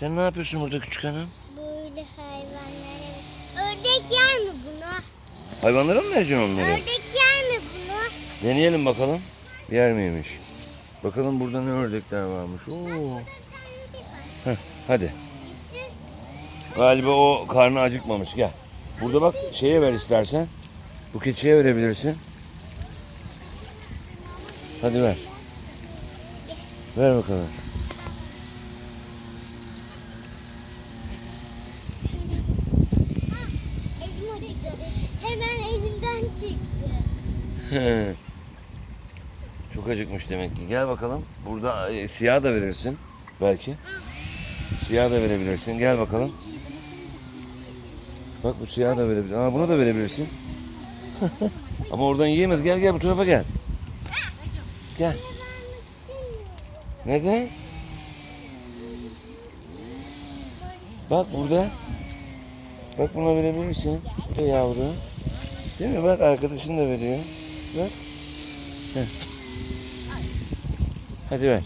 Sen ne yapıyorsun burada küçük hanım? Böyle hayvanlara. Ördek yer mi bunu? Hayvanlara mı vereceksin onları? Ördek yer mi bunu? Deneyelim bakalım. Yer miymiş? Bakalım burada ne ördekler varmış. Oo. Heh, hadi. Galiba o karnı acıkmamış. Gel. Burada bak şeye ver istersen. Bu keçiye verebilirsin. Hadi ver. Ver bakalım. Çıktı. Çok acıkmış demek ki. Gel bakalım. Burada e, siyah da verirsin. Belki. Siyah da verebilirsin. Gel bakalım. Bak bu siyah da verebilirsin. Aa, bunu da verebilirsin. Ama oradan yiyemez. Gel gel bu tarafa gel. Gel. Neden? Bak burada. Bak buna verebilirsin. Bu da yavru. Değil mi? Bak arkadaşın da veriyor. Bak. Heh. Hadi ver.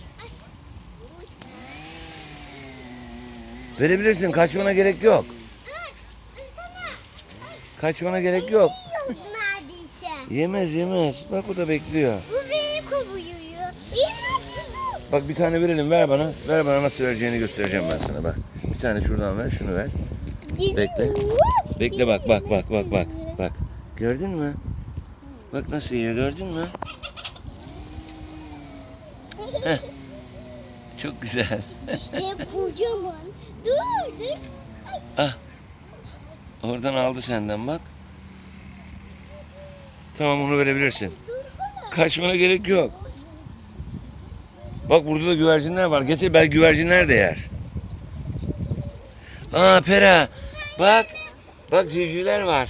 Verebilirsin. Kaçmana gerek yok. Kaçmana gerek yok. Yemez yemez. Bak bu da bekliyor. Bu beni kovuyor. Bak bir tane verelim. Ver bana. Ver bana nasıl vereceğini göstereceğim ben sana. Bak. Bir tane şuradan ver. Şunu ver. Bekle. Bekle bak bak bak bak bak. Bak. Gördün mü? Bak nasıl yiyor gördün mü? Heh. Çok güzel. İşte kocaman. Dur dur. Ah. Oradan aldı senden bak. Tamam onu verebilirsin. Kaçmana gerek yok. Bak burada da güvercinler var. Getir belki güvercinler de yer. Aa Pera. Bak. Bak civcivler var.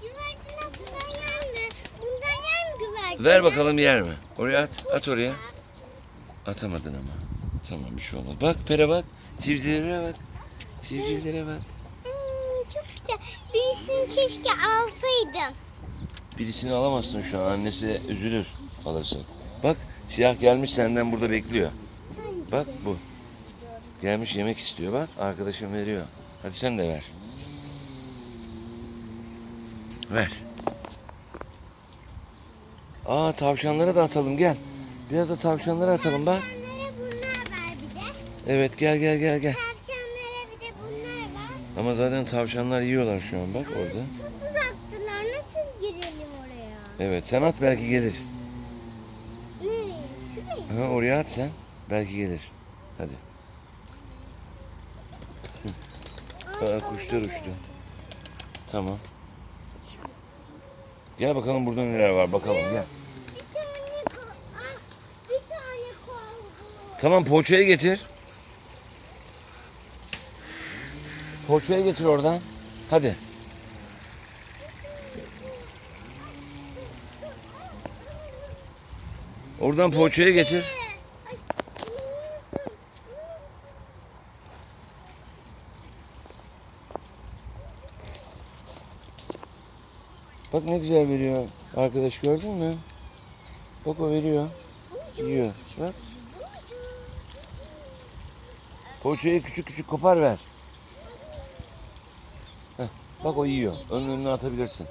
Güvercin bundan yer mi? Bundan yer mi güvercin? Ver bakalım yer mi? Oraya at. At oraya. Atamadın ama. Tamam bir şey olmaz. Bak Pera bak. Civcivlere bak. Civcivlere bak. Hmm, çok güzel. Birisini keşke alsaydım. Birisini alamazsın şu an. Annesi üzülür alırsın. Bak siyah gelmiş senden burada bekliyor. Bak bu. Gelmiş yemek istiyor bak. Arkadaşım veriyor. Hadi sen de ver. Ver. Aa tavşanlara da atalım gel. Biraz da tavşanlara atalım bak. Tavşanlara bunlar var bir de. Evet gel gel gel gel. Tavşanlara bir de bunlar var. Ama zaten tavşanlar yiyorlar şu an bak orada. Çok uzaktılar. Nasıl girelim oraya? Evet sen at belki gelir. Nereye? Şuraya. Ha, oraya at sen. Belki gelir. Hadi. Aa, kuşlar uçtu. Tamam. Gel bakalım burada neler var bakalım gel. Bir tane kol. Bir tane kol. Tamam poğaçayı getir. Poğaçayı getir oradan. Hadi. Oradan poğaçayı getir. Bak ne güzel veriyor. Arkadaş gördün mü? Bak o veriyor. Yiyor. Bak. Poğaçayı küçük küçük kopar ver. Heh, bak o yiyor. Önün önüne atabilirsin.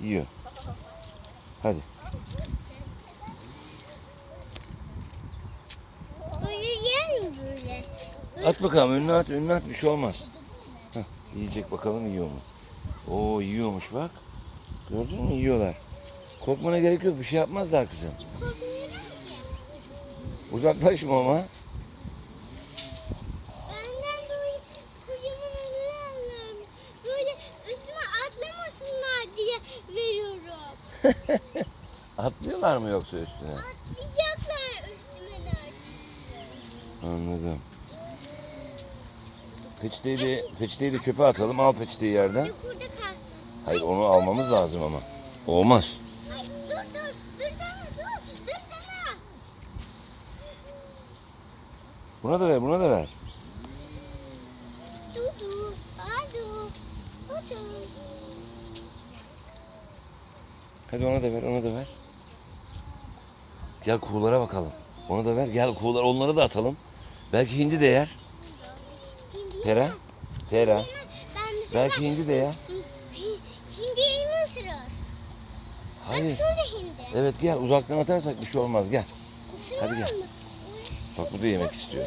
Yiyor. Hadi. Böyle yer mi böyle? At bakalım önüne at önüne at bir şey olmaz. Heh, yiyecek bakalım yiyor mu? Oo yiyormuş bak. Gördün mü yiyorlar. Korkmana gerek yok bir şey yapmazlar kızım. Uzaklaşma ama. Benden böyle kocaman alırlar. Böyle üstüme atlamasınlar diye veriyorum. Atlıyorlar mı yoksa üstüne? Atlayacaklar üstüme neredeyse. Anladım. Peçeteyi de, peçeteyi de çöpe atalım. Al peçeteyi yerden. Yukarıda kalsın. Hayır onu almamız lazım ama. Olmaz. Dur dur. Dur sana dur. Dur sana. Buna da ver, buna da ver. Dudu. Adu. Dudu. Hadi ona da ver, ona da ver. Gel kuğulara bakalım. Ona da ver. Gel kuğular onları da atalım. Belki hindi de yer. Tera? Tera. Ben mesela Belki hindi de ya. Hayır. Evet gel uzaktan atarsak bir şey olmaz gel. Hadi gel. Bak bu da yemek istiyor.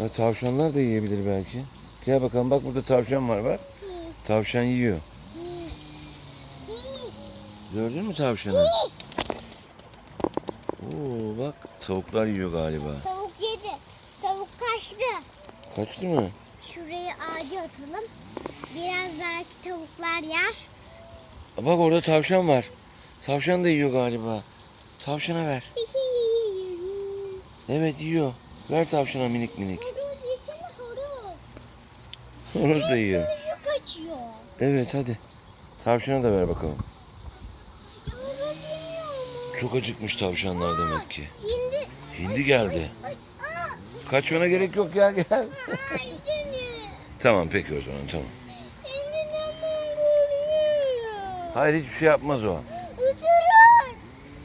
Evet, tavşanlar da yiyebilir belki. Gel bakalım bak burada tavşan var bak. Tavşan yiyor. Gördün mü tavşanı? Oo bak tavuklar yiyor galiba. Tavuk yedi. Tavuk kaçtı. Kaçtı mı? Şuraya ağaca atalım. Biraz belki tavuklar yer. Bak orada tavşan var. Tavşan da yiyor galiba. Tavşana ver. Evet yiyor. Ver tavşana minik minik. Horoz yesene horoz. Horoz da yiyor. Kaçıyor. Evet hadi. Tavşana da ver bakalım. Çok acıkmış tavşanlar demek ki. Hindi. Hindi geldi. Kaçmana gerek yok ya gel. tamam peki o zaman tamam. Hayır hiçbir şey yapmaz o. Isırır.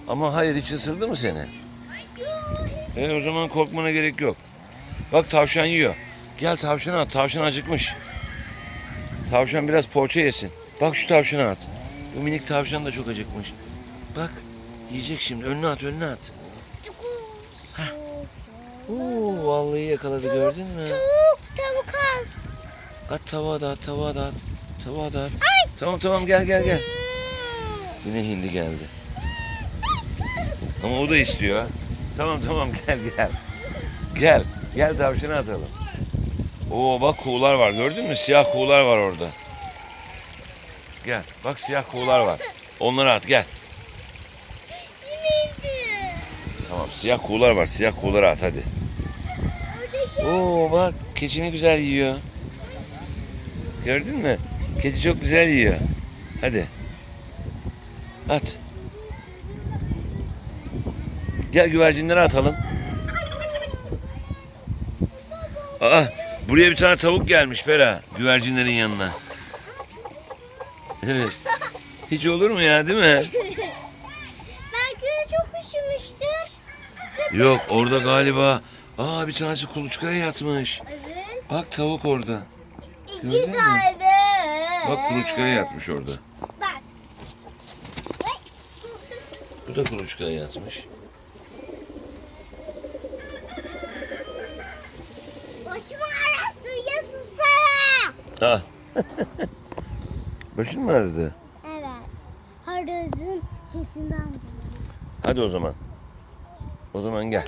Ama hayır hiç ısırdı mı seni? E o zaman korkmana gerek yok. Bak tavşan yiyor. Gel tavşana at. Tavşan acıkmış. Tavşan biraz poğaça yesin. Bak şu tavşana at. Bu minik tavşan da çok acıkmış. Bak yiyecek şimdi. Önüne at önüne at. Oo, vallahi yakaladı gördün mü? Tavuk, tavuk al. At tavuğa da at tavuğa da at. Tavuğa da at. Tamam tamam gel gel gel. Yine hindi geldi. Ama o da istiyor. Tamam tamam gel gel. Gel. Gel tavşanı atalım. Oo bak kuğular var gördün mü? Siyah kuğular var orada. Gel. Bak siyah kuğular var. Onları at gel. Tamam siyah kuğular var. Siyah kuğuları at hadi. Oo bak keçi ne güzel yiyor. Gördün mü? Keçi çok güzel yiyor. Hadi. At. Gel güvercinleri atalım. Aa, buraya bir tane tavuk gelmiş Bera. Güvercinlerin yanına. Evet. Hiç olur mu ya değil mi? belki de çok üşümüştür. Yok orada galiba. Aa bir tanesi kuluçkaya yatmış. Evet. Bak tavuk orada. Gördün İki mü? tane. Bak kuluçkaya yatmış orada. Bak. Bak. Bu da kuluçkaya yatmış. Başım ağrıttı ya susana. Ah. Başın mı ağrıdı? Evet. Horozun sesinden. Hadi o zaman. O zaman gel.